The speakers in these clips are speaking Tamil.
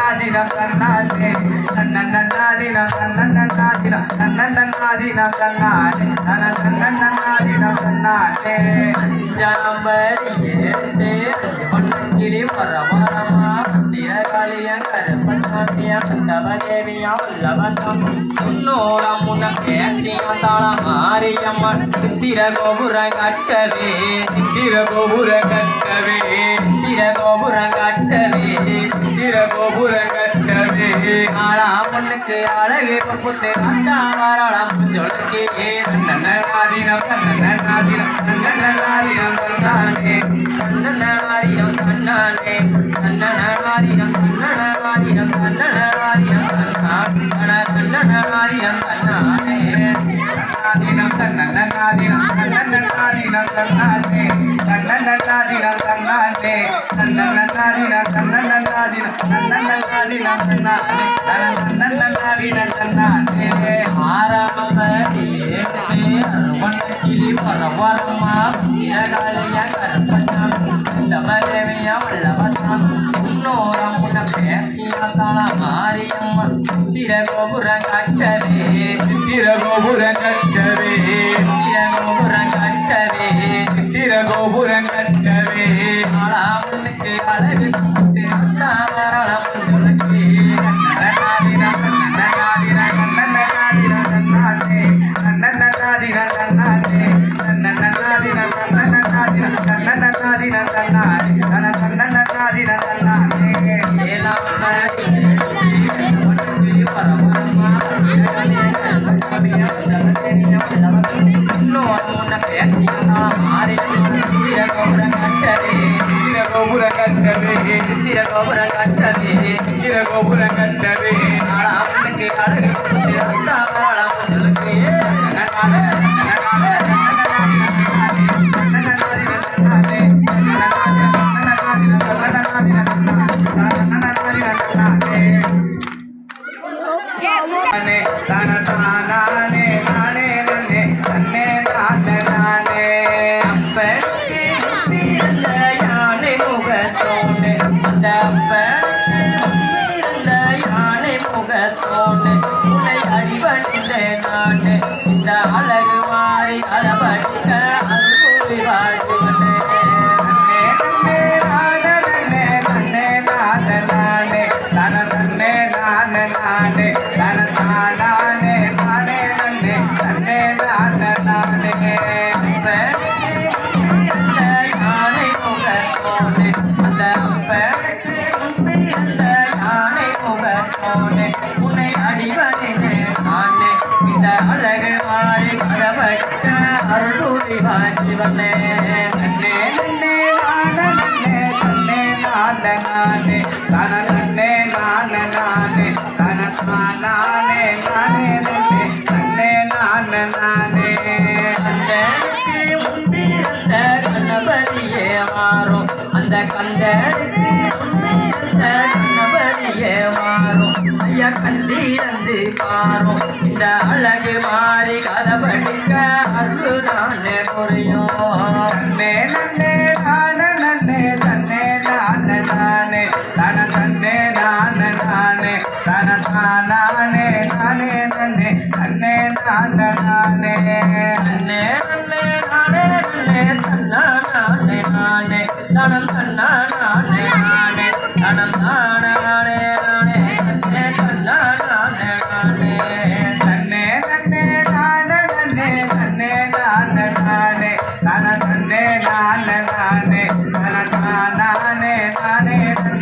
தன்னன்னாதினம் தன்னானே தன்னன்னாதினம் தன்னன்னாதினம் தன்னன்னாதினம் தன்னானே தன தன்னன்னாதினம் தன்னானே கருப்பசாமிய கண்டவதேவியா வல்லவசம் மாரியம்மன் சித்திர கோபுரம் கட்டவே சித்திர கோபுர கட்டவே சித்திர கோபுரம் கட்டவே சித்திர கோபுர கட்டவே ஆளா பொண்ணுக்கு அழகு புத்து கண்டா வாராளம் சொல்லுக்கு தன்னன்னாதினம் தன்னானே தன்னானே தன்னாதே நன்ன நன்னாதினா தன்னன்னாதினம் தன்னானே தன்னன்னாதினம் தன்னானே தன்னன்னாதினம் தன்னன்னாதினம் தன்னன்னாதினம் தன்னானே தன்னன்னாதினம் தன்னானே ஆரம்பத்திலே அருமணக்கிளி பரவரமா இரகாலைய கருப்பண்ணம் தவதேவிய வல்லவசம் முன்னோரம் உன பேச்சியா தாள மாரியம்மன் சித்திர கோபுரம் கட்டவே சித்திர கோபுர கட்டவே ஆளாமனுக்கு அழகு கொடுத்து அண்ணாவரம் சொல்லுக்கு தன்னன்னாதினம் கட்டவே சித்திர கோபுர கட்டவே நானே தான தானானே நானே நன்னே நன்னே நானே நானே அழகு நானே நானே நானே தான நன்னே நானே நானே. தான தானானே நானே நன்னே நன்னே நானே நானே நன்னே நன்னே நானே நன்னே நன்னே நானே நானே தான நன்னே நானே நானே நானே நன்னே நன்னே நானே அந்த கண்டனுக்கு ஐயா கண்டிருந்து பாரும். இந்த அழகு மாறி கதபடிக்க அருளானே புரியும். நன்னே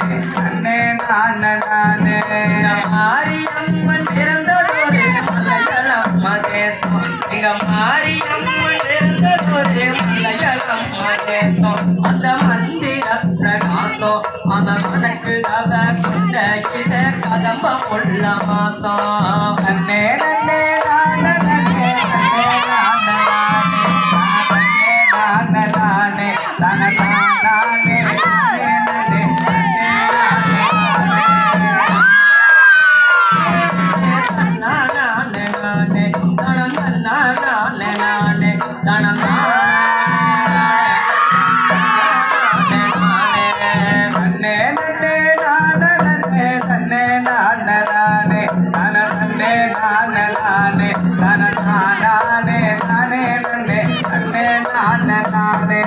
நன்னே நன்னே நானே. மாரியம்மன் பிறந்ததொரு மலையளம் தேசம். எங்க மாரியம்மன் பிறந்ததொரு மலையளம் தேசம். அந்த மந்திர பிரகாசம் கொண்ட இட மாசம். நன்னே கலிங்கநாதே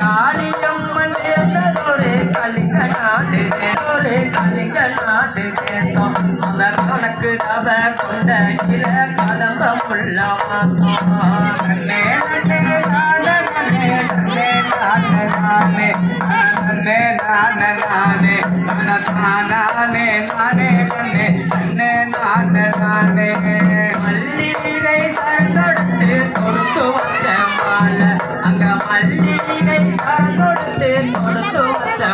காளியம்மன் என்றொரு கலிங்கநாடு ஒரு கலிங்கநாடு தேசம். அவர் உனக்கு அவ கொண்ட இல கதம்பமுள்ள மாசம் நன்னே தொடுத்து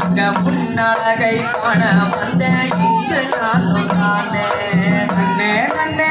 அங்க முன்னழகை காண வந்த இங்கு நான் நானே நன்னே நன்னே